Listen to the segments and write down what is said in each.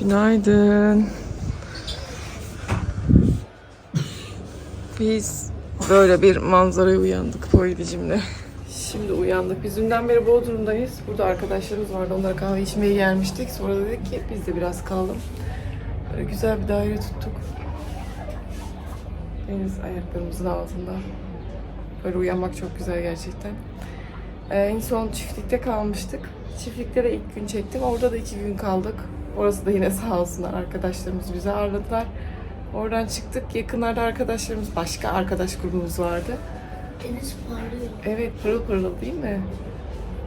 Günaydın. Biz böyle bir manzaraya uyandık Poyidicimle. Şimdi uyandık. Biz dünden beri Bodrum'dayız. Burada arkadaşlarımız vardı. Onlara kahve içmeye gelmiştik. Sonra dedik ki biz de biraz kalalım. Böyle güzel bir daire tuttuk. Deniz ayaklarımızın altında. Böyle uyanmak çok güzel gerçekten. Ee, en son çiftlikte kalmıştık. Çiftlikte de ilk gün çektim. Orada da iki gün kaldık. Orası da yine sağ olsunlar arkadaşlarımız bizi ağırladılar. Oradan çıktık. Yakınlarda arkadaşlarımız, başka arkadaş grubumuz vardı. Deniz parlıyor. Evet pırıl pırıl değil mi?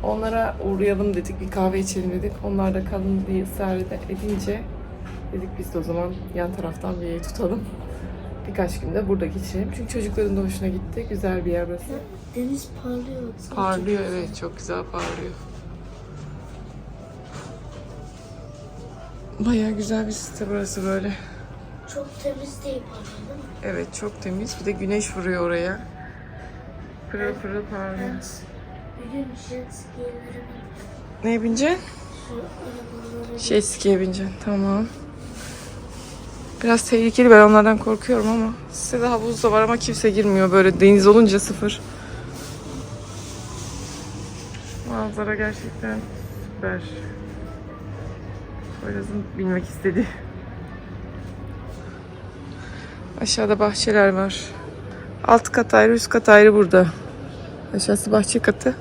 Onlara uğrayalım dedik, bir kahve içelim dedik. Onlar da kalın diye ısrar ed- edince dedik biz de o zaman yan taraftan bir ev tutalım. Birkaç gün de burada geçirelim. Çünkü çocukların da hoşuna gitti. Güzel bir yer burası. Deniz parlıyor. Parlıyor evet çok güzel parlıyor. Baya güzel bir site burası böyle. Çok temiz değil değil mi? Evet çok temiz. Bir de güneş vuruyor oraya. Pırıl pırıl parlıyor. Ben bir gün jet skilerine Ne bineceksin? Şey skiye bineceksin. Tamam. Biraz tehlikeli ben onlardan korkuyorum ama sitede havuz da var ama kimse girmiyor böyle deniz olunca sıfır. Manzara gerçekten süper. Poyraz'ın bilmek istediği. Aşağıda bahçeler var. Alt kat ayrı, üst kat ayrı burada. Aşağısı bahçe katı.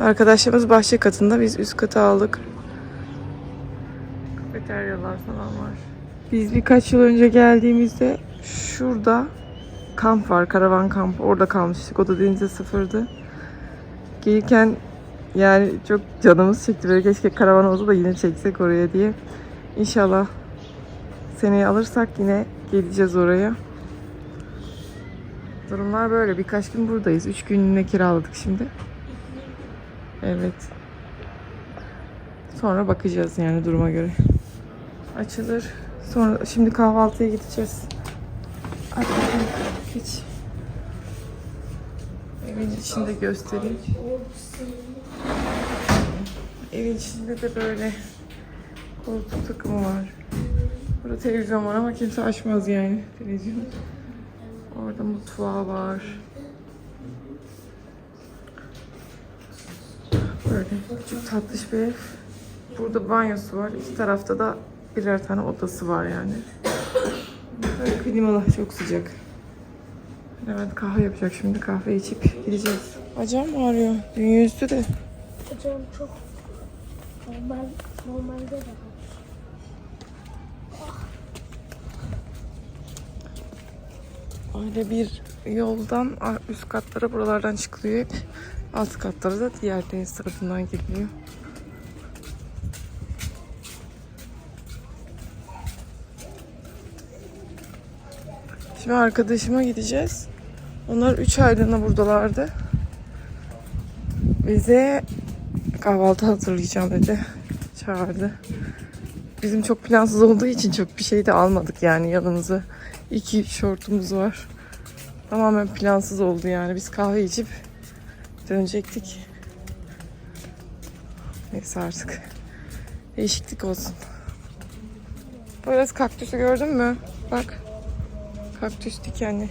Arkadaşlarımız bahçe katında. Biz üst katı aldık. Kafeteryalar falan var. Biz birkaç yıl önce geldiğimizde şurada kamp var, karavan kampı. Orada kalmıştık. O da denize sıfırdı. Gelirken yani çok canımız çekti. Böyle keşke karavan olsa da yine çeksek oraya diye. İnşallah seneye alırsak yine geleceğiz oraya. Durumlar böyle. Birkaç gün buradayız. Üç günlüğüne kiraladık şimdi. Evet. Sonra bakacağız yani duruma göre. Açılır. Sonra şimdi kahvaltıya gideceğiz. Hadi bakalım. Hiç. Evin içinde göstereyim. Evin içinde de böyle koltuk takımı var. Burada televizyon var ama kimse açmaz yani televizyon. Orada mutfağı var. Böyle küçük tatlış bir ev. Burada banyosu var. İki tarafta da birer tane odası var yani. Böyle klimalı çok sıcak. Evet kahve yapacak şimdi. Kahve içip gideceğiz. Bacağım ağrıyor. Dünya üstü de. hocam çok normal normalde de var. Öyle bir yoldan üst katlara buralardan çıkılıyor hep. Alt katlara da diğer deniz tarafından gidiliyor. Şimdi arkadaşıma gideceğiz. Onlar 3 aylığına buradalardı. Bize kahvaltı hazırlayacağım dedi. Çağırdı. Bizim çok plansız olduğu için çok bir şey de almadık yani yanımıza. İki şortumuz var. Tamamen plansız oldu yani. Biz kahve içip dönecektik. Neyse artık. Değişiklik olsun. Burası kaktüsü gördün mü? Bak. Kaktüs dikenli.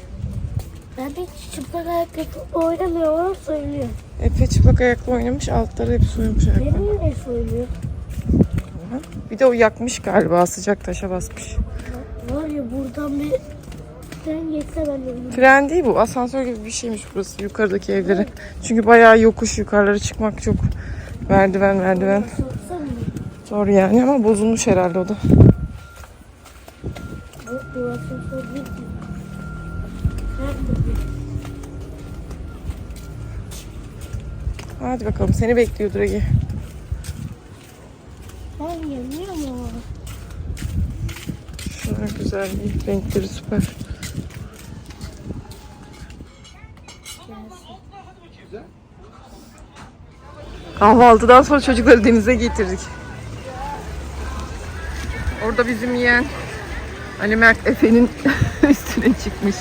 Ben de hiç çıplak ayak yapıp oynamıyorum söylüyor. Efe çıplak ayakla oynamış. Altları hep soyulmuş ayaklar. Benim ne söylüyor? Bir de o yakmış galiba. Sıcak taşa basmış. Var ya buradan bir tren geçse ben ölürüm. Tren değil bu. Asansör gibi bir şeymiş burası. Yukarıdaki evleri. Çünkü bayağı yokuş yukarılara çıkmak çok merdiven merdiven. Zor yani ama bozulmuş herhalde o da. Hadi bakalım seni bekliyordur Ege. Ben yanıyorum ama. Şunlar güzel değil. Renkleri süper. Kahvaltıdan sonra çocukları denize getirdik. Orada bizim yeğen Ali Mert Efe'nin üstüne çıkmış.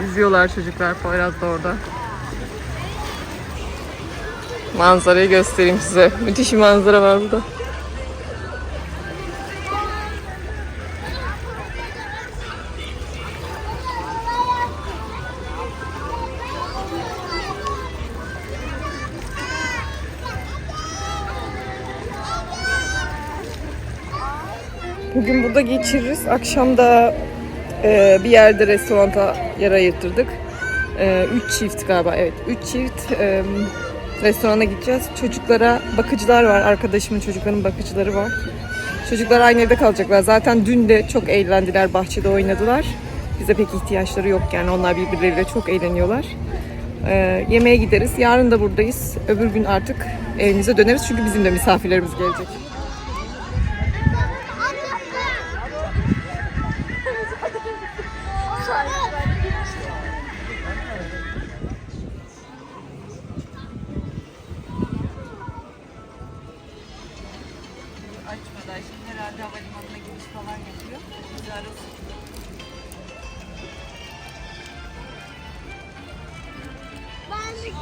Yüzüyorlar çocuklar. Poyraz da orada manzarayı göstereyim size. Müthiş bir manzara var burada. Bugün burada geçiririz. Akşam da e, bir yerde restoranta yer ayırttırdık. 3 e, çift galiba evet 3 çift e, restorana gideceğiz. Çocuklara bakıcılar var. Arkadaşımın çocuklarının bakıcıları var. Çocuklar aynı evde kalacaklar. Zaten dün de çok eğlendiler. Bahçede oynadılar. Bize pek ihtiyaçları yok yani. Onlar birbirleriyle çok eğleniyorlar. E, yemeğe gideriz. Yarın da buradayız. Öbür gün artık evimize döneriz. Çünkü bizim de misafirlerimiz gelecek. Tek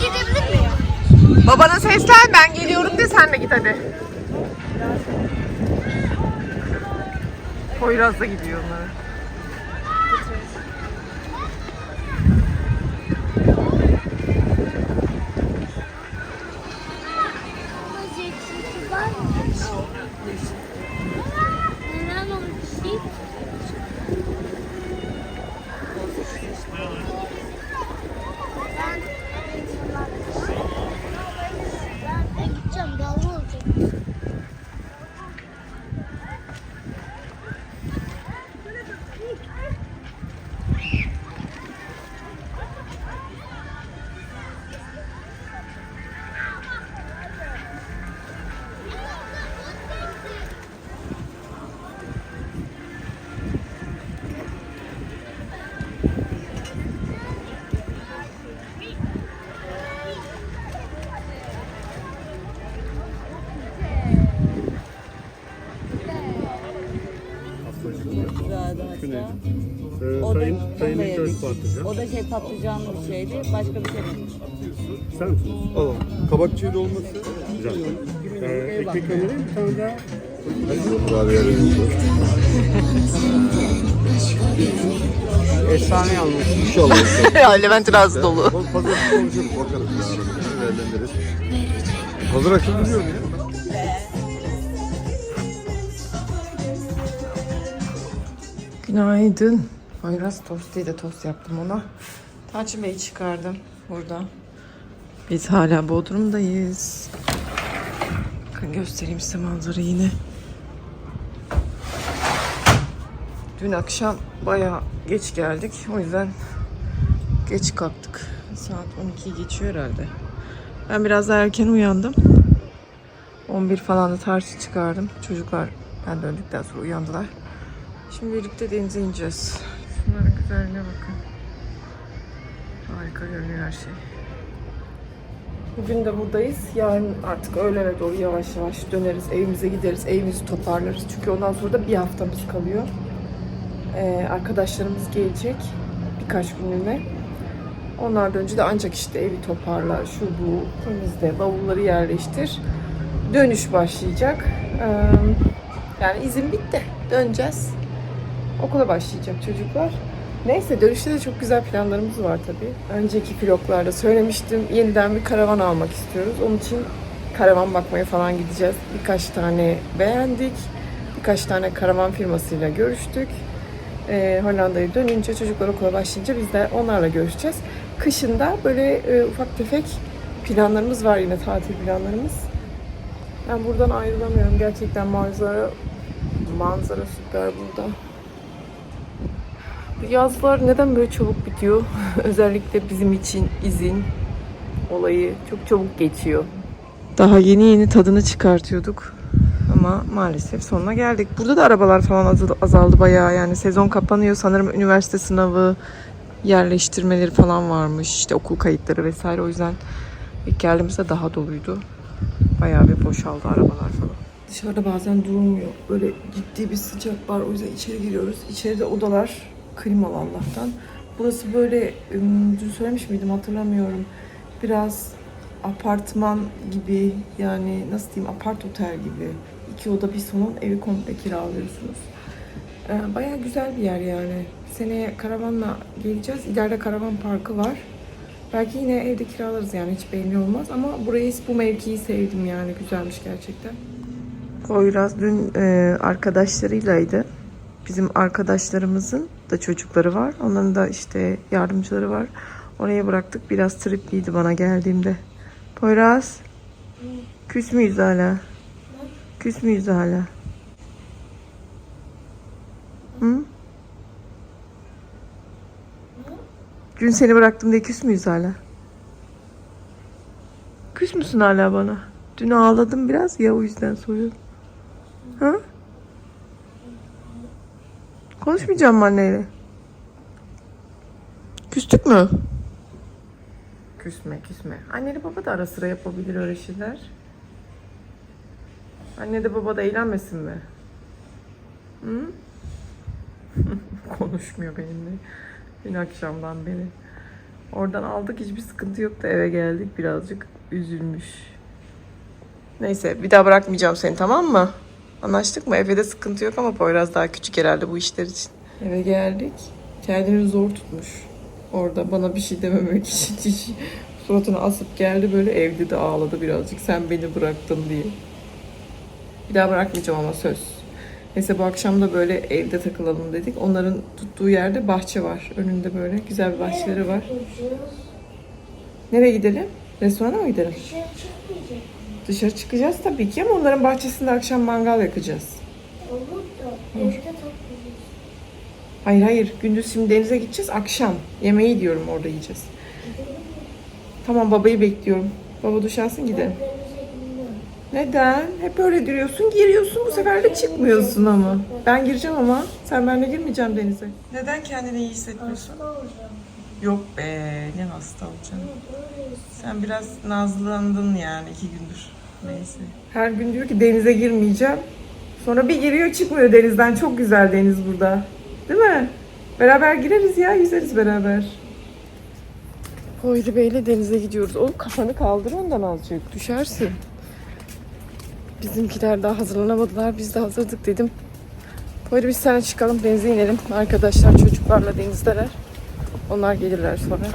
gidebilir miyim? Babana seslen ben geliyorum de sen de git hadi. Poyraz da gidiyor onlara. Ee, O da, onu da yedik. köz patlıcan. O da şey patlıcanlı bir şeydi. Başka bir şey değil. Sen misin? Alalım. Kabak çiğ dolması. Güzel. Ee, ekmek hamuru bir tane daha. Efsane almış. İnşallah. Levent razı dolu. Pazar konuşuruz bakarız ya. Değerlendiririz. Hazır akşam biliyorum ya. Günaydın. Poyraz tost değil de tost yaptım ona. Taçın Bey'i çıkardım burada. Biz hala Bodrum'dayız. Bakın göstereyim size manzarayı yine. Dün akşam bayağı geç geldik. O yüzden geç kalktık. Saat 12 geçiyor herhalde. Ben biraz daha erken uyandım. 11 falan da tartı çıkardım. Çocuklar ben döndükten sonra uyandılar. Şimdi birlikte denize ineceğiz. Şunların güzelliğine bakın. Harika görünüyor her şey. Bugün de buradayız. Yarın artık öğlene doğru yavaş yavaş döneriz. Evimize gideriz. Evimizi toparlarız. Çünkü ondan sonra da bir haftamız kalıyor. Ee, arkadaşlarımız gelecek. Birkaç günlüğüne. Onlardan önce de ancak işte evi toparlar, şu bu, temizle, bavulları yerleştir. Dönüş başlayacak. Ee, yani izin bitti. Döneceğiz. Okula başlayacak çocuklar. Neyse dönüşte de çok güzel planlarımız var tabii. Önceki vloglarda söylemiştim. Yeniden bir karavan almak istiyoruz. Onun için karavan bakmaya falan gideceğiz. Birkaç tane beğendik. Birkaç tane karavan firmasıyla görüştük. Ee, Hollanda'ya dönünce çocuklar okula başlayınca biz de onlarla görüşeceğiz. Kışında böyle e, ufak tefek planlarımız var yine tatil planlarımız. Ben buradan ayrılamıyorum. Gerçekten manzara manzara süper burada. Yazlar neden böyle çabuk bitiyor? Özellikle bizim için izin olayı çok çabuk geçiyor. Daha yeni yeni tadını çıkartıyorduk. Ama maalesef sonuna geldik. Burada da arabalar falan azal- azaldı bayağı. Yani sezon kapanıyor. Sanırım üniversite sınavı yerleştirmeleri falan varmış. İşte okul kayıtları vesaire. O yüzden ilk geldiğimizde daha doluydu. Bayağı bir boşaldı arabalar falan. Dışarıda bazen durulmuyor. Böyle ciddi bir sıcak var. O yüzden içeri giriyoruz. İçeride odalar klimalı Allah'tan. Burası böyle dün söylemiş miydim hatırlamıyorum. Biraz apartman gibi yani nasıl diyeyim apart otel gibi. İki oda bir salon evi komple kiralıyorsunuz. Ee, Bayağı güzel bir yer yani. Seneye karavanla geleceğiz. İleride karavan parkı var. Belki yine evde kiralarız yani hiç belli olmaz ama burayı bu mevkiyi sevdim yani güzelmiş gerçekten. Poyraz dün e, arkadaşlarıylaydı. Bizim arkadaşlarımızın da çocukları var. Onların da işte yardımcıları var. Oraya bıraktık. Biraz tripliydi bana geldiğimde. Poyraz. Küs müyüz hala? Küs müyüz hala? Hı? Dün seni bıraktım diye küs müyüz hala? Küs müsün hala bana? Dün ağladım biraz ya o yüzden soruyorum. Ha? Konuşmayacağım mı anneyle? Küstük mü? Küsme küsme. Anneli baba da ara sıra yapabilir öyle şeyler. Anne de baba da eğlenmesin mi? Hı? Konuşmuyor benimle. Dün akşamdan beri. Oradan aldık hiçbir sıkıntı yoktu eve geldik birazcık üzülmüş. Neyse bir daha bırakmayacağım seni tamam mı? Anlaştık mı? Evde sıkıntı yok ama Poyraz daha küçük herhalde bu işler için. Eve geldik. Kendini zor tutmuş. Orada bana bir şey dememek için hiç suratını asıp geldi böyle evde de ağladı birazcık. Sen beni bıraktın diye. Bir daha bırakmayacağım ama söz. Neyse bu akşam da böyle evde takılalım dedik. Onların tuttuğu yerde bahçe var. Önünde böyle güzel bir bahçeleri var. Nereye gidelim? Restorana mı gidelim? Dışarı çıkacağız tabii ki ama onların bahçesinde akşam mangal yakacağız. Olur da evde. Hayır hayır gündüz şimdi denize gideceğiz akşam. Yemeği diyorum orada yiyeceğiz. Tamam babayı bekliyorum. Baba duş alsın gidelim. Neden? Hep öyle giriyorsun, giriyorsun. Bu sefer de çıkmıyorsun ama. Ben gireceğim ama sen benimle girmeyeceğim denize. Neden kendini iyi hissetmiyorsun? Yok be, ne hasta olacaksın. Sen biraz nazlandın yani iki gündür. Neyse. Her gün diyor ki denize girmeyeceğim. Sonra bir giriyor çıkmıyor denizden. Çok güzel deniz burada. Değil mi? Beraber gireriz ya, yüzeriz beraber. Hoyri Bey'le denize gidiyoruz. Oğlum kafanı kaldır ondan azıcık. Düşersin. Bizimkiler daha hazırlanamadılar. Biz de hazırdık dedim. Hoyri biz sana çıkalım denize inelim. Arkadaşlar çocuklarla denizdeler. Onlar gelirler sonra.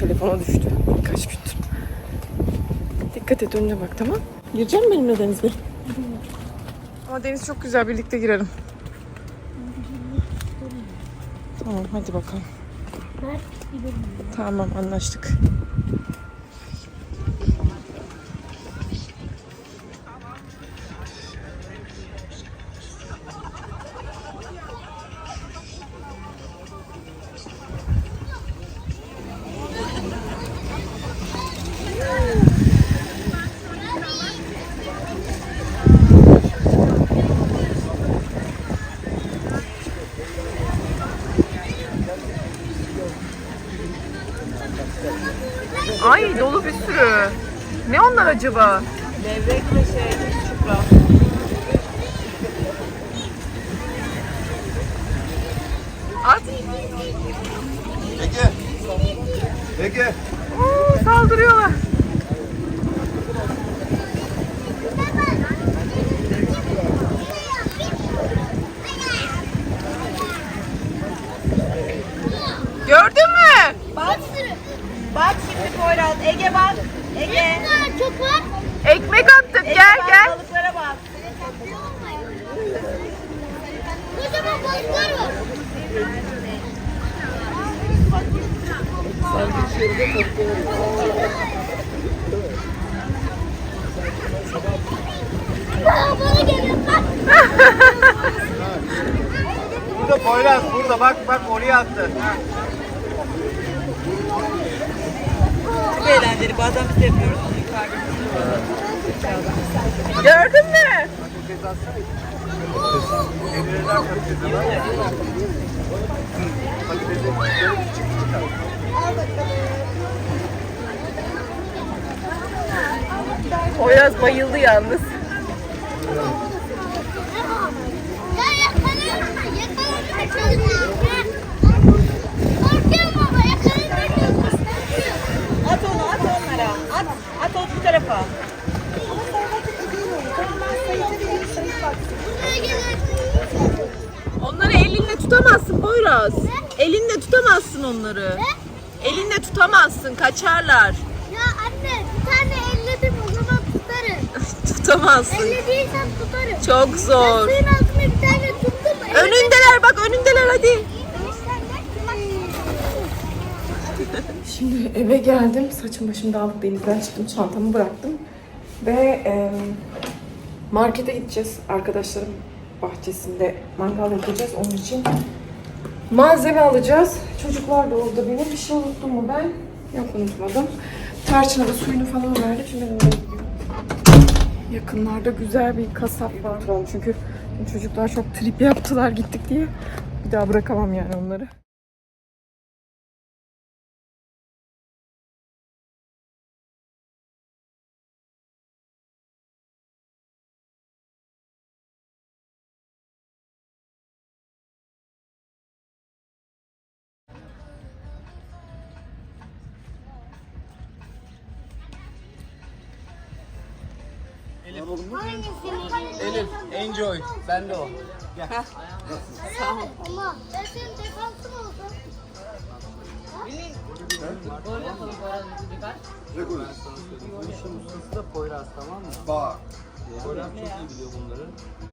Telefona düştü. Kaç gündür. Dikkat et önüne bak tamam. Girecek misin benimle denize? Ama deniz çok güzel. Birlikte girelim. Tamam hadi bakalım. Tamam anlaştık. Ay dolu bir sürü. Ne onlar acaba? Levrek ve şey, çupra. At. Ege. Ege. Oo, saldırıyorlar. Gördün mü? Bak, bak şimdi Poyraz. Ege bak. Ege. Çok var. Ekmek attık. Ege Gel bak, gel. Balıklara bak. Kocaman balıklar var. Aa, bana geliyor. Bak. Burada Poyraz burada bak bak oraya attı. Çok eğlenceli. Bazen biz de yapıyoruz. Gördün mü? Poyraz bayıldı yalnız. Ya yakalayın. Yakalayın. Korkuyorum baba. Yakalayın. At onu, at onlara. At, at onu bu tarafa. Onları elinle tutamazsın Poyraz. Elinle tutamazsın onları. Elinle tutamazsın, kaçarlar. Ya anne bir tane elledim o zaman tutarım. Tutamazsın. Elle değilsem tutarım. Çok zor. Suyun altında bir tane tuttum. Önündeler bak önündeler hadi. Şimdi eve geldim. Saçım başımı dağılıp denizden çıktım. Çantamı bıraktım. Ve e, markete gideceğiz. Arkadaşlarım bahçesinde mangal yapacağız. Onun için malzeme alacağız. Çocuklar da orada benim. Bir şey unuttum mu ben? Yok unutmadım. Tarçına da suyunu falan verdim. Şimdi. Yakınlarda güzel bir kasap var. Çünkü çocuklar çok trip yaptılar gittik diye. Bir daha bırakamam yani onları. Elif, enjoy. Ben de o. Ama ben senin defansın oldum. Bu işin ustası da Poyraz tamam mı? Bak. Poyraz çok iyi biliyor bunları.